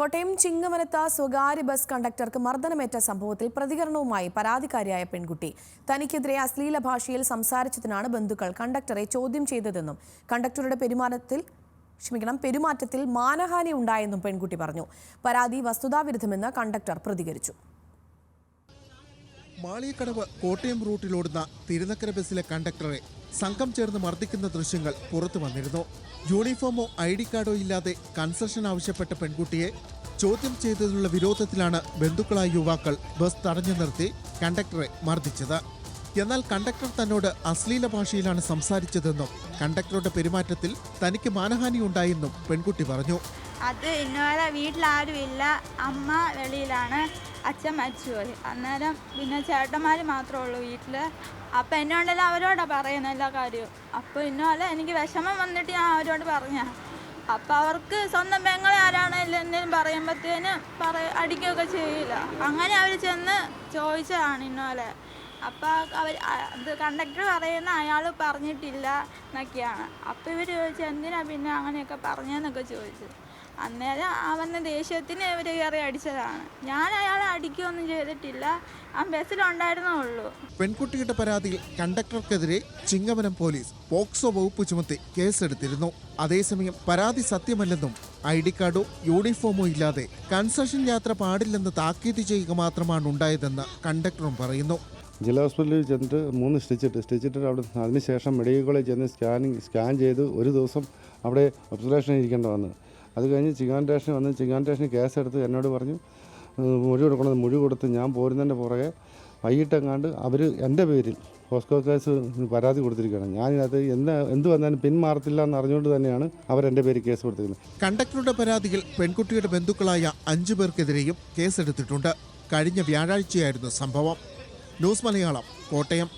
കോട്ടയം ചിങ്ങമനത്ത് സ്വകാര്യ ബസ് കണ്ടക്ടർക്ക് മർദ്ദനമേറ്റ സംഭവത്തിൽ പ്രതികരണവുമായി പരാതിക്കാരിയായ പെൺകുട്ടി. തനിക്കെതിരെ അശ്ലീല ഭാഷയിൽ സംസാരിച്ചതിനാണ് ബന്ധുക്കൾ കണ്ടക്ടറെ ചോദ്യം ചെയ്തതെന്നും കണ്ടക്ടറുടെ പെരുമാറ്റത്തിൽ ക്ഷമിക്കണം പെരുമാറ്റത്തിൽ മാനഹാനി ഉണ്ടായെന്നും പെൺകുട്ടി പറഞ്ഞു. പരാതി വസ്തുതാവിരുദ്ധമെന്ന് കണ്ടക്ടർ പ്രതികരിച്ചു. മാളിയക്കടവ് കോട്ടയം റൂട്ടിലോടുന്ന തിരുനക്കര ബസ്സിലെ കണ്ടക്ടറെ സംഘം ചേർന്ന് മർദ്ദിക്കുന്ന ദൃശ്യങ്ങൾ പുറത്തു വന്നിരുന്നു. യൂണിഫോമോ ഐ ഡി കാർഡോ ഇല്ലാതെ കൺസെഷൻ ആവശ്യപ്പെട്ട പെൺകുട്ടിയെ ചോദ്യം ചെയ്തതിലുള്ള വിരോധത്തിലാണ് ബന്ധുക്കളായ യുവാക്കൾ ബസ് തടഞ്ഞു നിർത്തി കണ്ടക്ടറെ മർദ്ദിച്ചത്. എന്നാൽ കണ്ടക്ടർ തന്നോട് അശ്ലീല ഭാഷയിലാണ് സംസാരിച്ചതെന്നും കണ്ടക്ടറുടെ പെരുമാറ്റത്തിൽ തനിക്ക് മാനഹാനി ഉണ്ടായെന്നും പെൺകുട്ടി പറഞ്ഞു. അത് വീട്ടിലാരും ഇല്ല അമ്മ വെളിയിലാണ് അച്ഛൻ മരിച്ചുപോയി. അന്നേരം പിന്നെ ചേട്ടന്മാർ മാത്രമേ ഉള്ളൂ വീട്ടിൽ അപ്പം എന്നോടെല്ലാം അവരോടാണ് പറയുന്ന എല്ലാ കാര്യവും? അപ്പോൾ ഇന്നോലെ എനിക്ക് വിഷമം വന്നിട്ട് ഞാൻ അവരോട് പറഞ്ഞ അപ്പം അവർക്ക് സ്വന്തം പെങ്ങളെ ആരാണെങ്കിലും എന്തെങ്കിലും പറയുമ്പോഴത്തേന് പറ അടിക്കുകയൊക്കെ ചെയ്യില്ല. അങ്ങനെ അവർ ചെന്ന് ചോദിച്ചതാണ് ഇന്നോലെ അപ്പോൾ അവർ അത് കണ്ടക്ടർ പറയുന്ന അയാൾ പറഞ്ഞിട്ടില്ല എന്നൊക്കെയാണ്. അപ്പോൾ ഇവർ ചോദിച്ചു എന്തിനാ പിന്നെ അങ്ങനെയൊക്കെ പറഞ്ഞതെന്നൊക്കെ ചോദിച്ചു. അന്നേരം അവന് ദേഷ്യത്തിന് ഇവർ കയറി അടിച്ചതാണ്. ഞാൻ അയാളെ അടിക്കുകയൊന്നും ചെയ്തിട്ടില്ല. ആ ബസ്സിലുണ്ടായിരുന്നുള്ളൂ പെൺകുട്ടിയുടെ പരാതിയിൽ കണ്ടക്ടർക്കെതിരെ ചിങ്ങമനം പോലീസ് പോക്സോ വകുപ്പ് ചുമത്തി കേസെടുത്തിരുന്നു. അതേസമയം പരാതി സത്യമല്ലെന്നും ഐ ഡി കാർഡോ യൂണിഫോമോ ഇല്ലാതെ കൺസെഷൻ യാത്ര പാടില്ലെന്ന് താക്കീത് ചെയ്യുക മാത്രമാണ് ഉണ്ടായതെന്ന് കണ്ടക്ടറും പറയുന്നു. ജില്ലാ ഹോസ്പിറ്റലിൽ ചെന്നിട്ട് മൂന്ന് സ്റ്റിച്ചിട്ട് സ്റ്റിച്ചിട്ട് അവിടെ അതിനുശേഷം മെഡിക്കൽ കോളേജ് ചെന്ന് സ്കാനിങ് സ്കാൻ ചെയ്ത് ഒരു ദിവസം അവിടെ ഒബ്സർവേഷൻ ഇരിക്കേണ്ട വന്നു അത് കഴിഞ്ഞ് ചിങ്ങാൻ സ്റ്റേഷനിൽ വന്ന് ചിങ്ങാൻ സ്റ്റേഷനിൽ കേസെടുത്ത് എന്നോട് പറഞ്ഞു "ഏഹ് മൊഴി കൊടുക്കണത് മൊഴി കൊടുത്ത് ഞാൻ പോരുന്നതിന്റെ പുറകെ വൈകിട്ടെങ്ങാണ്ട് അവർ എന്റെ പേരിൽ ഹോസ്കോ കേസ് പരാതി കൊടുത്തിരിക്കുകയാണ്. ഞാനിത് എന്ത് എന്ത് വന്നാലും പിന്മാറത്തില്ല എന്ന് അറിഞ്ഞുകൊണ്ട് തന്നെയാണ് അവർ എന്റെ പേര് കേസ് കൊടുത്തിരിക്കുന്നത്. കണ്ടക്ടറുടെ പരാതിയിൽ പെൺകുട്ടിയുടെ ബന്ധുക്കളായ അഞ്ചു പേർക്കെതിരെയും കേസെടുത്തിട്ടുണ്ട്. കഴിഞ്ഞ വ്യാഴാഴ്ചയായിരുന്നു സംഭവം. ന്യൂസ് മലയാളം കോട്ടയം.